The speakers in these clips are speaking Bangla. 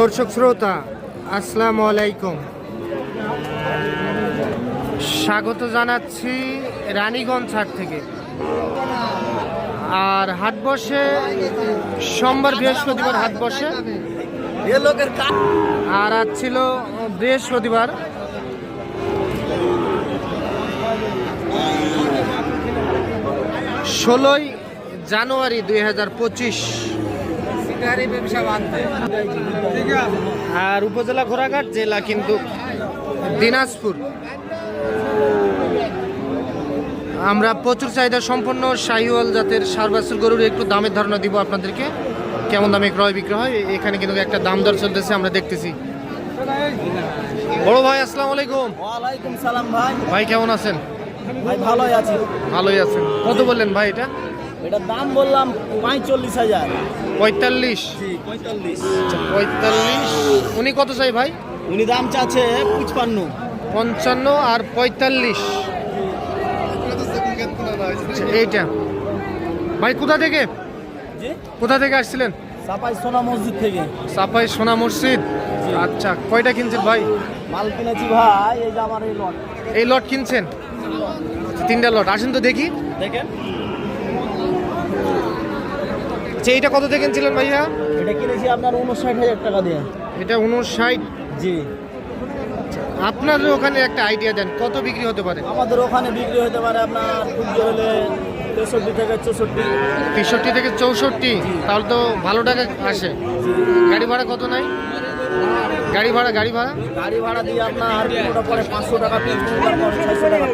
দর্শক শ্রোতা, আসসালামু আলাইকুম। স্বাগত জানাচ্ছি রানীগঞ্জ হাট থেকে। আর হাট বসে, সোমবার বৃহস্পতিবার হাট বসে। আর আজ ছিল বৃহস্পতিবার। ষোলোই জানুয়ারি দুই হাজার পঁচিশ। আর উপজেলা ঘোড়াঘাট জেলা কিন্তু দিনাজপুর। আমরা প্রচুর চাহিদা সম্পন্ন শাহিওয়াল জাতের সারবাসুর গরুর একটু দামের ধারণা দিব আপনাদেরকে। কেমন দামে ক্রয় বিক্রয় হয় এখানে কিন্তু একটা দাম দর চলতেছে আমরা দেখতেছি। বড় ভাই আসসালামু আলাইকুম। ওয়ালাইকুম সালাম ভাই। ভাই কেমন আছেন? ভাই ভালোই আছি। ভালোই আছেন। কত বললেন ভাই এটা? এটার দাম বললাম পঁয়তাল্লিশ হাজার। পঁয়তাল্লিশ। পঁয়তাল্লিশ। আচ্ছা পঁয়তাল্লিশ। উনি কত চাই ভাই? উনি দাম চাচ্ছে পুচপান্ন। পঞ্চান্ন আর পঁয়তাল্লিশ। আচ্ছা, এইটা। ভাই কোথা থেকে? কোথা থেকে আসছিলেন? সাপাই সোনা মসজিদ থেকে। সাপাই সোনা মসজিদ। আচ্ছা কয়টা কিনছেন ভাই? মাল কিনেছি ভাই এই যে আমার এই লট এই লট কিনছেন? তিনটা লট আসেন তো দেখি। দেখেন। আচ্ছা এটা কত থেকে কিনছিলেন ভাইয়া? এটা কিনেছি আপনার উনষাট হাজার টাকা দিয়ে। এটা উনষাট? জি। আপনার ওখানে একটা আইডিয়া দেন কত বিক্রি হতে পারে? আমাদের ওখানে বিক্রি হতে পারে আপনার খুচরো হলে তেষট্টি থেকে চৌষট্টি। তেষট্টি থেকে চৌষট্টি? তাহলে তো ভালো টাকা আসে। গাড়ি ভাড়া কত নাই? গাড়ি ভাড়া গাড়ি ভাড়া? গাড়ি ভাড়া দিয়ে আপনার কোনোটা পরে পাঁচশো টাকা পিস ছয়শো টাকা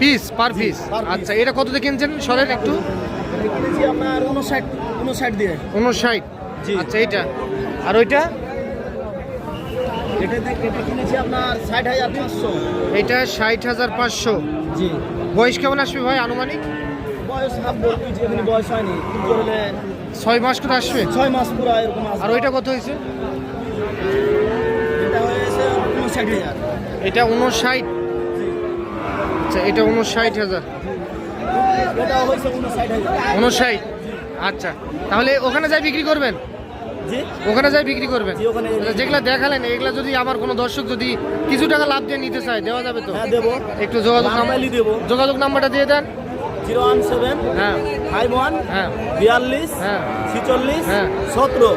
পিস পার পিস আচ্ছা এটা কত দিয়ে কিনছেন? সরেন একটু। কিনেছি আপনার উনষাট। উনষাট দিয়ে। উনষাট? জি। আচ্ছা এইটা। আর ওইটা? এটা এটা কিনেছি আপনার ষাট হাজার পাঁচশো। এটা ষাট হাজার পাঁচশো। জি। বয়স কেমন আসবে ভাই আনুমানিক? বয়স হাফ বলতে এমনি বয়স হয়নি। কিন্তু হলে ছয় মাস করে আসবে? ছয় মাস পুরো এরকম। আর ওইটা কত হয়েছে? এটা হয়েছে উনষাট হাজার। এটা উনষাট। আচ্ছা এটা উনষাট হাজার। এটাও হয়েছে উনষাট হাজার। উনষাট। আচ্ছা তাহলে ওখানে যাই বিক্রি করবেন? ওখানে যাই বিক্রি করবেন? যেগুলা দেখালেন এগুলা যদি আমার কোনো দর্শক যদি কিছু টাকা লাভ দিয়ে নিতে চায় দেওয়া যাবে তো? হ্যাঁ দেবো। একটু যোগাযোগ যোগাযোগ নাম্বারটা দিয়ে দেন। জিরো ওয়ান সেভেন হ্যাঁ। ফাইভ ওয়ান হ্যাঁ। বিয়াল্লিশ হ্যাঁ। ছিচল্লিশ হ্যাঁ। সতেরো।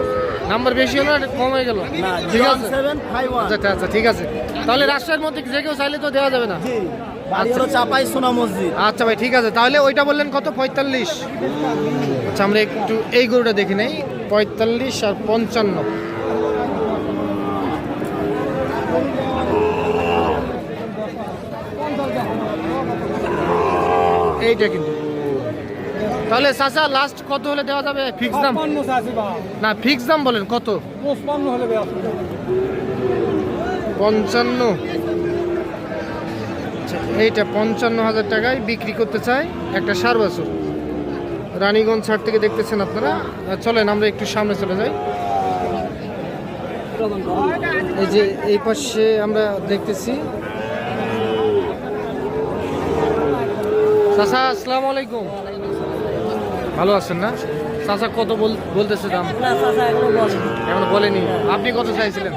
নাম্বার বেশি হলো আর কম হয়ে গেল? ঠিক আছে। আচ্ছা আচ্ছা ঠিক আছে। তাহলে রাজশাহীর মধ্যে যে কেউ চাইলে তো দেওয়া যাবে না। বাড়ি হলো চাপাই সোনা মসজিদ। আচ্ছা ভাই ঠিক আছে। তাহলে ওইটা বললেন কত? পঁয়তাল্লিশ। আচ্ছা আমরা একটু এই গরুটা দেখি নেই। পঁয়তাল্লিশ আর পঞ্চান্ন। এইটা কিন্তু। তাহলে চাচা লাস্ট কত হলে দেওয়া যাবে? ফিক্স দাম? না ফিক্স দাম বলেন কত? পঞ্চান্ন। আচ্ছা, এইটা পঞ্চান্ন হাজার টাকায় বিক্রি করতে চাই একটা সার বছর। রানীগঞ্জ ছাড় থেকে দেখতেছেন আপনারা। চলেন আমরা একটু সামনে চলে যাই। এই যে এই পাশে আমরা দেখতেছি। চাচা আসসালামু আলাইকুম। ভালো আছেন না? চাচা কত বল- বলতেছে দাম? এখনও বলেনি। আপনি কত চাইছিলেন?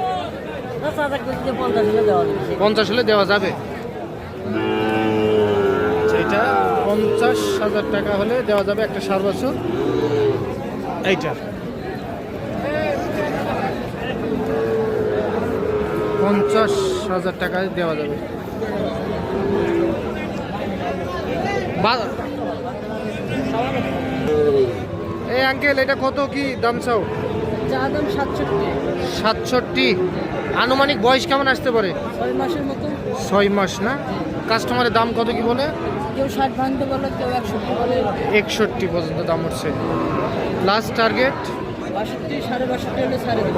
পঞ্চাশ হলে দেওয়া যাবে? এটা পঞ্চাশ হাজার টাকা হলে দেওয়া যাবে একটা সার বছর। এইটা। পঞ্চাশ হাজার টাকায় দেওয়া যাবে। এই আঙ্কেল এটা কত? কি দাম চাও? দাম সাতষট্টি। সাতষট্টি। আনুমানিক বয়স কেমন আসতে পারে? ছয় মাসের মতো। ছয় মাস না? কাস্টমারের দাম কত কি বলে? কেউ ষাট ভাঙতে বলে কেউ একষট্টি বলে একষট্টি পর্যন্ত দাম হচ্ছে লাস্ট টার্গেট।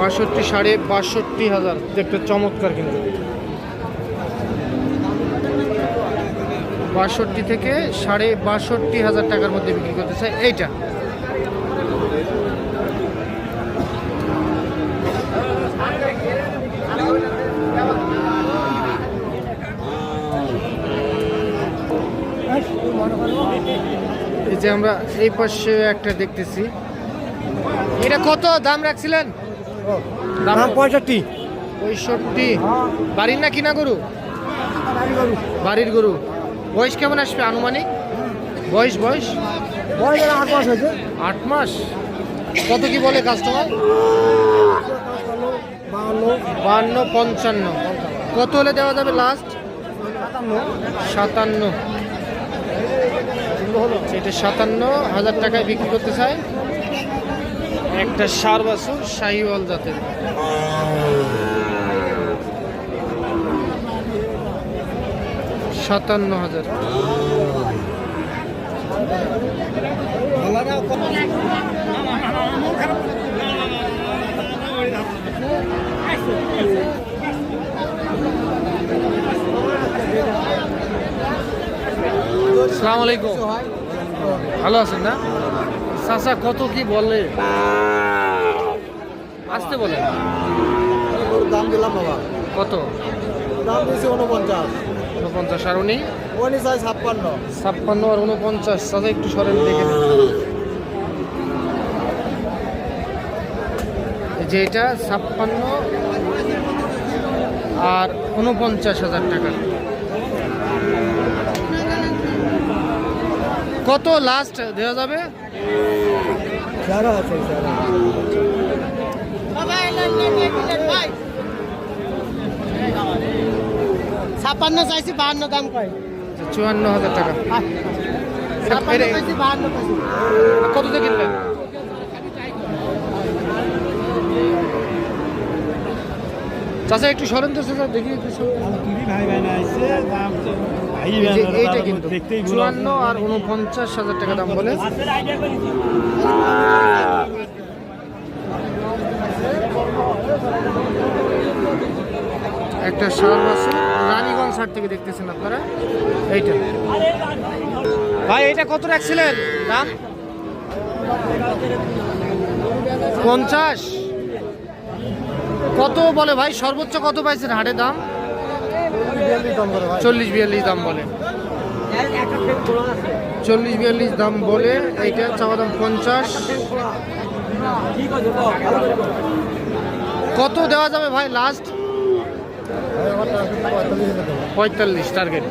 বাষট্টি সাড়ে বাষট্টি হাজার। দেখতে চমৎকার কিন্তু। বাষট্টি থেকে সাড়ে বাষট্টি হাজার টাকার মধ্যে বিক্রি করতে চাই এইটা। এই যে আমরা এই পাশে একটা দেখতেছি। এটা কত? দাম রাখছিলেন? দাম পঁয়ষট্টি। পঁয়ষট্টি। বাড়ির না কিনা গরু? বাড়ির গরু। বয়স কেমন আসবে আনুমানিক? বয়স বয়স? বয়স আট মাস হয়েছে। আট মাস। কত কি বলে কাস্টমার বাহান্ন। বান্ন পঞ্চান্ন। কত হলে দেওয়া যাবে লাস্ট সাতান্ন। এটা সাতান্ন হাজার টাকায় বিক্রি করতে চায় একটা সার বাছুর শাহিওয়াল জাতের। সাতান্ন হাজার। সালাম আলাইকুম। ভালো আছেন না? চাচা কত কি বলে? আসতে বলেন। দাম দিলাম বাবা। কত? দাম দিয়েছি উনপঞ্চাশ উনপঞ্চাশ আর উনি? উনি চাই ছাপ্পান্ন। ছাপ্পান্ন আর উনপঞ্চাশ চাচা একটু সরেন দেখে যে এটা ছাপ্পান্ন আর উনপঞ্চাশ হাজার টাকা। কত লাস্ট দেওয়া যাবে? ছাপ্পান্ন চাইছি বাহান্ন দাম কয়? চুয়ান্ন হাজার টাকা। চাইছি কত দিয়ে চাচা একটু সরেন তো চাচা দেখি একটু এইটা কিন্তু চুয়ান্ন আর উনপঞ্চাশ হাজার টাকা দাম বলে। একটা সার আছে রানীগঞ্জ হাট থেকে দেখতেছেন আপনারা? এইটা। ভাই এটা কত রাখছিলেন? দাম? পঞ্চাশ। কত বলে ভাই? সর্বোচ্চ কত পাইছেন হাটে দাম? চল্লিশ বিয়াল্লিশ দাম বলে। চল্লিশ বিয়াল্লিশ দাম বলে, এইটা চাওয়া দাম পঞ্চাশ। কত দেওয়া যাবে ভাই লাস্ট পঁয়তাল্লিশ টার্গেট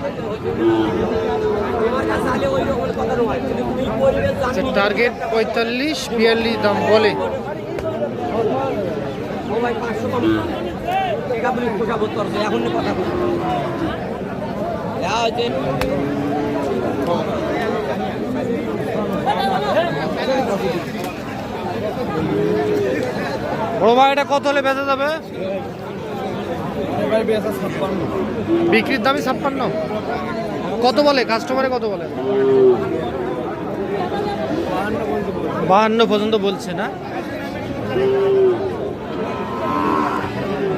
টার্গেট পঁয়তাল্লিশ, বিয়াল্লিশ দাম বলে। বড় ভাই, এটা কত হলে বেচা যাবে? বিক্রির দামই ছাপ্পান্ন। কত বলে? কাস্টমারে কত বলে? বাহান্ন পর্যন্ত বলছে না?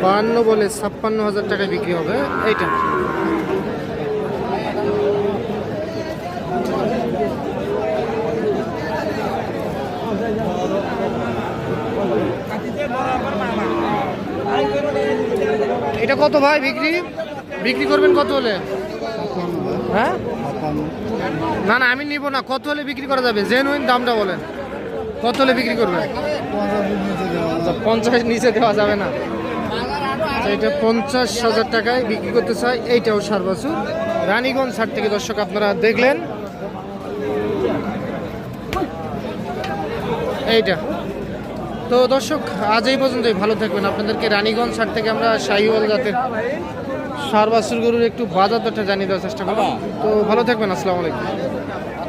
বাহান্ন বলে ছাপ্পান্ন হাজার টাকায় বিক্রি হবে। এইটা। এটা কত ভাই বিক্রি? বিক্রি করবেন কত হলে? হ্যাঁ? না না আমি নিব না। কত হলে বিক্রি করা যাবে? জেনুইন দামটা বলেন। কত হলে বিক্রি আচ্ছা, পঞ্চাশ নিচে দেওয়া যাবে না। তো এটা পঞ্চাশ হাজার টাকায় বিক্রি করতে চাই এইটাও সার বছর রানীগঞ্জ হাট থেকে দর্শক আপনারা দেখলেন। এইটা। তো দর্শক আজ এই পর্যন্তই। ভালো থাকবেন। আপনাদেরকে রানীগঞ্জ হাট থেকে আমরা শাহিওয়াল জাতের সার বাছুর গরুর একটু বাজার দরটা জানিয়ে দেওয়ার চেষ্টা করব। তো ভালো থাকবেন। আসসালামু আলাইকুম।